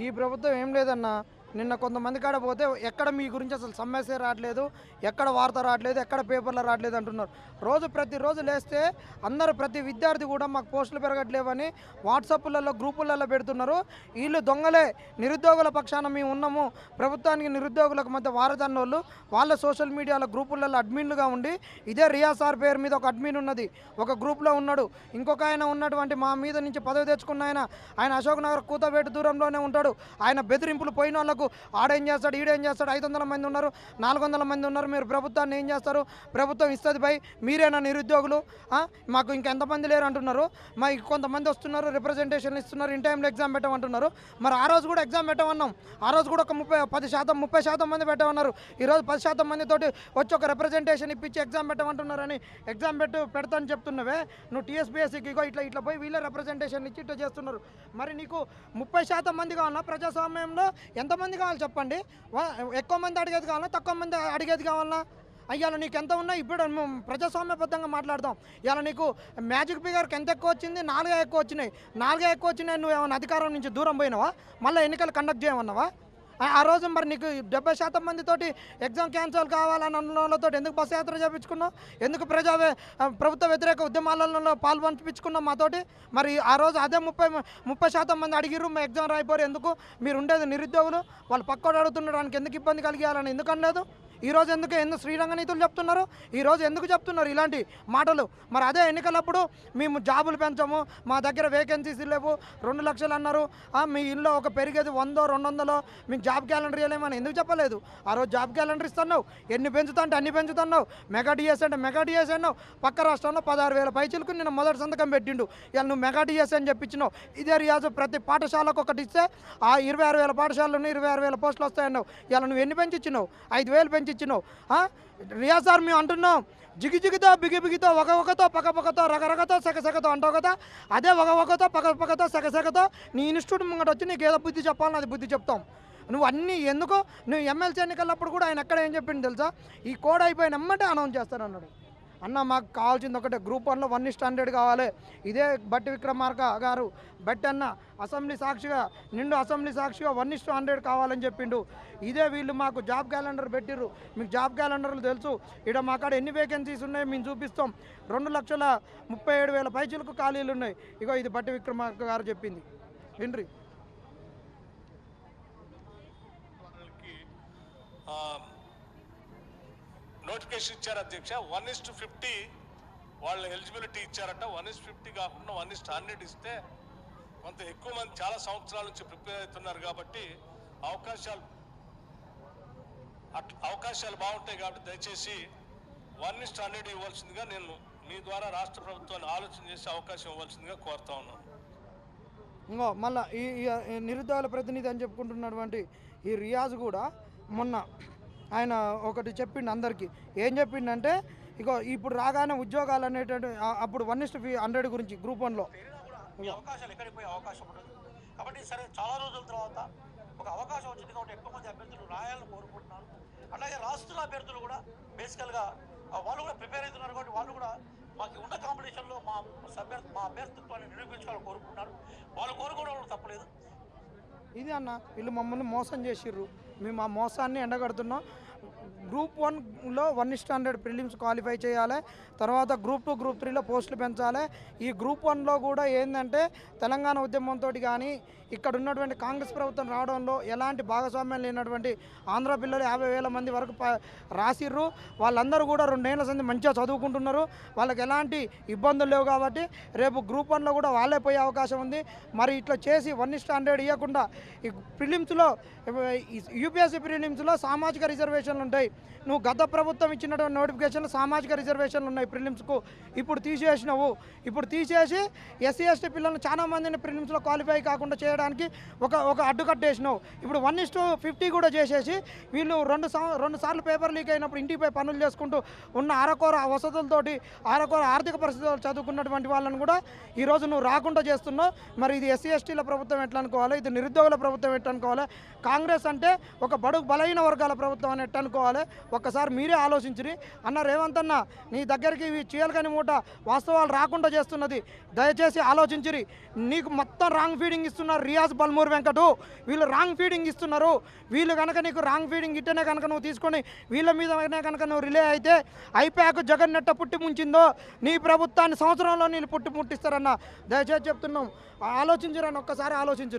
ఈ ప్రభుత్వం ఏం లేదన్నా నిన్న కొంతమంది కాడ పోతే ఎక్కడ మీ గురించి అసలు సమస్య రావట్లేదు ఎక్కడ వార్త రావట్లేదు ఎక్కడ పేపర్లో రావట్లేదు అంటున్నారు. రోజు ప్రతిరోజు లేస్తే అందరూ ప్రతి విద్యార్థి కూడా మాకు పోస్టులు పెరగట్లేవని వాట్సాప్లలో గ్రూపులలో పెడుతున్నారు. వీళ్ళు దొంగలే నిరుద్యోగుల పక్షాన మేము ఉన్నాము. ప్రభుత్వానికి నిరుద్యోగులకు మధ్య వారదన్నోళ్ళు వాళ్ళ సోషల్ మీడియాలో గ్రూపులలో అడ్మిన్లుగా ఉండి ఇదే రియా సార్ పేరు మీద ఒక అడ్మిన్ ఉన్నది. ఒక గ్రూప్లో ఉన్నాడు. ఇంకొక ఆయన ఉన్నటువంటి మా మీద నుంచి పదవి తెచ్చుకున్న ఆయన ఆయన అశోక్ నగర్ కూతవేటు దూరంలోనే ఉంటాడు. ఆయన బెదిరింపులు పోయిన వాళ్ళకు ఆడేం చేస్తాడు ఈడేం చేస్తాడు ఐదు వందల మంది ఉన్నారు నాలుగు వందల మంది ఉన్నారు మీరు ప్రభుత్వాన్ని ఏం చేస్తారు? ప్రభుత్వం ఇస్తుంది పై మీరేనా నిరుద్యోగులు? మాకు ఇంకెంతమంది లేరు అంటున్నారు. మా కొంతమంది వస్తున్నారు రిప్రజెంటేషన్ ఇస్తున్నారు ఇన్ టైంలో ఎగ్జామ్ పెట్టమంటున్నారు. మరి ఆ రోజు కూడా ఎగ్జామ్ పెట్టమన్నాం. ఆ రోజు కూడా ఒక ముప్పై పది శాతం ముప్పై శాతం మంది పెట్టమన్నారు. ఈరోజు పది శాతం మందితోటి వచ్చి ఒక రిప్రజెంటేషన్ ఇప్పించి ఎగ్జామ్ పెట్టమంటున్నారని ఎగ్జామ్ పెట్టు పెడతాను చెప్తున్నవే. నువ్వు టీఎస్పీఎస్సీకి ఇగో ఇట్లా ఇట్లా పోయి వీళ్ళే రిప్రజెంటేషన్ ఇచ్చి ఇట్లా చేస్తున్నారు. మరి నీకు ముప్పై శాతం మంది ఉన్న ప్రజాస్వామ్యంలో ఎంతమంది కావాలి చెప్పండి. వా- ఎక్కువ మంది అడిగేది కావాలా తక్కువ మంది అడిగేది కావాలా? అయ్యాల నీకు ఎంత ఉన్నా ఇప్పుడు మేము ప్రజాస్వామ్యబద్ధంగా మాట్లాడదాం. ఇవాళ నీకు మ్యాజిక్ ఫిగర్కి ఎంత ఎక్కువ వచ్చింది? నాలుగే ఎక్కువ వచ్చినాయి. నాలుగే ఎక్కువ వచ్చినాయి నువ్వు ఏమైనా అధికారం నుంచి దూరం పోయినావా? మళ్ళీ ఎన్నికలు కండక్ట్ చేయమన్నావా? ఆ- రోజు మరి నీకు డెబ్బై శాతం మందితోటి ఎగ్జామ్ క్యాన్సిల్ కావాలని అన్నతో ఎందుకు బస్సు యాత్ర చేపించుకున్నావు? ఎందుకు ప్రజా ప్రభుత్వ వ్యతిరేక ఉద్యమాలలో పాల్పంచుకున్నాం మాతోటి? మరి ఆ రోజు అదే ముప్పై ముప్పై శాతం మంది అడిగిర్రు మా ఎగ్జామ్ రాయిపోరు ఎందుకు? మీరు ఉండేది నిరుద్యోగులు వాళ్ళు పక్కోడు అడుగుతుండడానికి ఎందుకు ఇబ్బంది కలిగేయాలని ఎందుకు అనలేదు ఈరోజు ఎందుకు ఎందుకు శ్రీరంగ నీతులు చెప్తున్నారు? ఈ రోజు ఎందుకు చెప్తున్నారు ఇలాంటి మాటలు? మరి అదే ఎన్నికలప్పుడు మేము జాబులు పెంచము మా దగ్గర వేకెన్సీస్ లేవు రెండు లక్షలు అన్నారు. మీ ఇల్లు ఒక పెరిగేది వందో రెండు వందలో మీకు జాబ్ క్యాలెండర్ ఇవ్వలేమని ఎందుకు చెప్పలేదు? ఆ రోజు జాబ్ క్యాలెండర్ ఇస్తున్నావు. ఎన్ని పెంచుతా అంటే అన్ని పెంచుతున్నావు. మెగా డిఎస్ అంటే మెగా డిఎస్ అన్నావు. పక్క రాష్ట్రంలో పదహారు వేల పైచీలకు నేను మొదటి సంతకం పెట్టిండు. ఇలా నువ్వు మెగా డిఎస్ అని చెప్పించినావు ఇదే రియాజు ప్రతి పాఠశాలకు ఒకటి ఇస్తే ఆ ఇరవై ఆరు వేల పాఠశాలలో ఇరవై ఆరు వేల పోస్టులు వస్తాయన్నావు. ఇలా నువ్వు ఎన్ని పెంచిచ్చినావు? ఐదు వేలు పెంచి ఇచ్చినావు రియా సార్ మేము అంటున్నాం. జిగి జిగితో బిగి బిగితో ఒక ఒకతో పక్క పక్కతో రకరకతో సెక సెకతో అంటావు కదా? అదే ఒక ఒకతో పక్క పక్కతో సెక సెకతో నీ ఇన్స్టిట్యూట్ ముంగట వచ్చి నీకు ఏదో బుద్ధి చెప్పాలని అది బుద్ధి చెప్తాం. నువ్వు అన్నీ ఎందుకు? నువ్వు ఎమ్మెల్సీ ఎన్నికలప్పుడు కూడా ఆయన ఎక్కడ ఏం చెప్పిండు తెలుసా? ఈ కోడ్ అయిపోయిన ఎమ్మటే అనౌన్స్ చేస్తానన్నాడు. అన్న మాకు కావాల్సింది ఒకటే. గ్రూప్ వన్లో వన్ స్టాండర్డ్ కావాలి. ఇదే బట్టి విక్రమార్క గారు. బట్టి అన్న అసెంబ్లీ సాక్షిగా నిండు అసెంబ్లీ సాక్షిగా వన్ ఇస్టు హండ్రెడ్ కావాలని చెప్పిండు. ఇదే వీళ్ళు మాకు జాబ్ క్యాలెండర్ పెట్టిర్రు. మీకు జాబ్ క్యాలెండర్లు తెలుసు. ఇక్కడ మా కాడ ఎన్ని వేకెన్సీస్ ఉన్నాయో మేము చూపిస్తాం. రెండు లక్షల ముప్పై ఏడు వేల పైచులకు ఖాళీలు ఉన్నాయి. ఇగో ఇది బట్టి విక్రమార్క గారు చెప్పింది. విండ్రి. నోటిఫికేషన్ ఇచ్చారు అధ్యక్ష. వన్ ఇస్ టు ఫిఫ్టీ వాళ్ళ ఎలిజిబిలిటీ ఇచ్చారట. వన్ ఇస్ ఫిఫ్టీ కాకుండా వన్ ఇస్ హండ్రెడ్ ఇస్తే కొంత ఎక్కువ మంది చాలా సంవత్సరాల నుంచి ప్రిపేర్ అవుతున్నారు కాబట్టి అవకాశాలు అట్ అవకాశాలు బాగుంటాయి కాబట్టి దయచేసి వన్ ఇస్ హండ్రెడ్ ఇవ్వాల్సిందిగా నేను మీ ద్వారా రాష్ట్ర ప్రభుత్వాన్ని ఆలోచన చేసే అవకాశం ఇవ్వాల్సిందిగా కోరుతా ఉన్నాను. ఇంకో మళ్ళీ ఈ ఈ నిరుద్యోగుల ప్రతినిధి అని చెప్పుకుంటున్నటువంటి ఈ రియాజ్ కూడా మొన్న ఆయన ఒకటి చెప్పిండు అందరికీ. ఏం చెప్పిండంటే ఇగో ఇప్పుడు రాగానే ఉద్యోగాలు అనేటువంటి అప్పుడు వన్ ఇస్ట్ హండ్రెడ్ గురించి గ్రూప్ వన్లో అవకాశాలు ఎక్కడికి పోయే అవకాశం ఉండదు. కాబట్టి సరే చాలా రోజుల తర్వాత ఒక అవకాశం వచ్చింది కాబట్టి ఎక్కువ మంది అభ్యర్థులు రాయాలని కోరుకుంటున్నాను అలాగే రాష్ట్ర అభ్యర్థులు కూడా బేసికల్గా వాళ్ళు కూడా ప్రిపేర్ అవుతున్నారు కాబట్టి వాళ్ళు కూడా మాకు ఉన్న కాంపిటీషన్లో మా సభ్యర్థి మా అభ్యర్థిత్వాన్ని నిరూపించాలని కోరుకుంటున్నారు. వాళ్ళు కోరుకోవడం తప్పలేదు. ఇది అన్న వీళ్ళు మమ్మల్ని మోసం చేసిర్రు. మేము ఆ మోసాన్ని ఎండగడుతున్నాం. గ్రూప్ వన్లో వన్ స్టాండర్డ్ ప్రిలిమ్స్ క్వాలిఫై చేయాలి. తర్వాత గ్రూప్ టూ గ్రూప్ త్రీలో పోస్టులు పెంచాలి. ఈ గ్రూప్ వన్లో కూడా ఏంటంటే తెలంగాణ ఉద్యమంతో కానీ ఇక్కడ ఉన్నటువంటి కాంగ్రెస్ ప్రభుత్వం రావడంలో ఎలాంటి భాగస్వామ్యం లేనటువంటి ఆంధ్ర పిల్లలు యాభై వేల మంది వరకు రాసిర్రు. వాళ్ళందరూ కూడా రెండేళ్ళ సంది మంచిగా చదువుకుంటున్నారు. వాళ్ళకి ఎలాంటి ఇబ్బందులు లేవు కాబట్టి రేపు గ్రూప్ వన్లో కూడా వాళ్ళే పోయే అవకాశం ఉంది. మరి ఇట్లా చేసి వన్ స్టాండర్డ్ ఇవ్వకుండా ఈ ప్రిలిమ్స్లో యూపీఎస్సీ ప్రిలిమ్స్లో సామాజిక రిజర్వేషన్లు ఉంటాయి. నువ్వు గత ప్రభుత్వం ఇచ్చినటువంటి నోటిఫికేషన్లు సామాజిక రిజర్వేషన్లు ఉన్నాయి ప్రిలిమ్స్కు. ఇప్పుడు తీసేసినవు. ఇప్పుడు తీసేసి ఎస్సీ ఎస్టీ పిల్లలను చాలా మందిని ప్రిలిమ్స్లో క్వాలిఫై కాకుండా చేయడానికి ఒక ఒక అడ్డుకట్టేసినావు ఇప్పుడు వన్ ఇస్ ఫిఫ్టీ కూడా చేసేసి వీళ్ళు రెండు రెండు సార్లు పేపర్ లీక్ అయినప్పుడు ఇంటిపై పనులు చేసుకుంటూ ఉన్న అరకొర వసతులతోటి అరకొర ఆర్థిక పరిస్థితులు చదువుకున్నటువంటి వాళ్ళని కూడా ఈరోజు నువ్వు రాకుండా చేస్తున్నావు. మరి ఇది ఎస్సీ ఎస్టీల ప్రభుత్వం ఎట్లా అనుకోవాలి? ఇది నిరుద్యోగుల ప్రభుత్వం ఎట్లా అనుకోవాలి? కాంగ్రెస్ అంటే ఒక బడుగు బలహీన వర్గాల ప్రభుత్వం అని ఎట్లా అనుకోవాలి? ఒక్కసారి మీరే ఆలోచించి అన్న రేవంత్ అన్న నీ దగ్గరికి ఇవి చీలకని మూట వాస్తవాలు రాకుండా చేస్తున్నది. దయచేసి ఆలోచించిరి. నీకు మొత్తం రాంగ్ ఫీడింగ్ ఇస్తున్నారు రియాజ్ బల్మూర్ వెంకటు. వీళ్ళు రాంగ్ ఫీడింగ్ ఇస్తున్నారు. వీళ్ళు కనుక నీకు రాంగ్ ఫీడింగ్ ఇట్టనే కనుక నువ్వు తీసుకొని వీళ్ళ మీదనే కనుక నువ్వు రిలే అయితే ఐపాక్ జగన్ నెట్ట పుట్టి ముంచిందో నీ ప్రభుత్వాన్ని సంవత్సరంలో నీళ్ళు పుట్టి ముట్టిస్తారన్న. దయచేసి చెప్తున్నాం. ఆలోచించరని ఒక్కసారి ఆలోచించరు.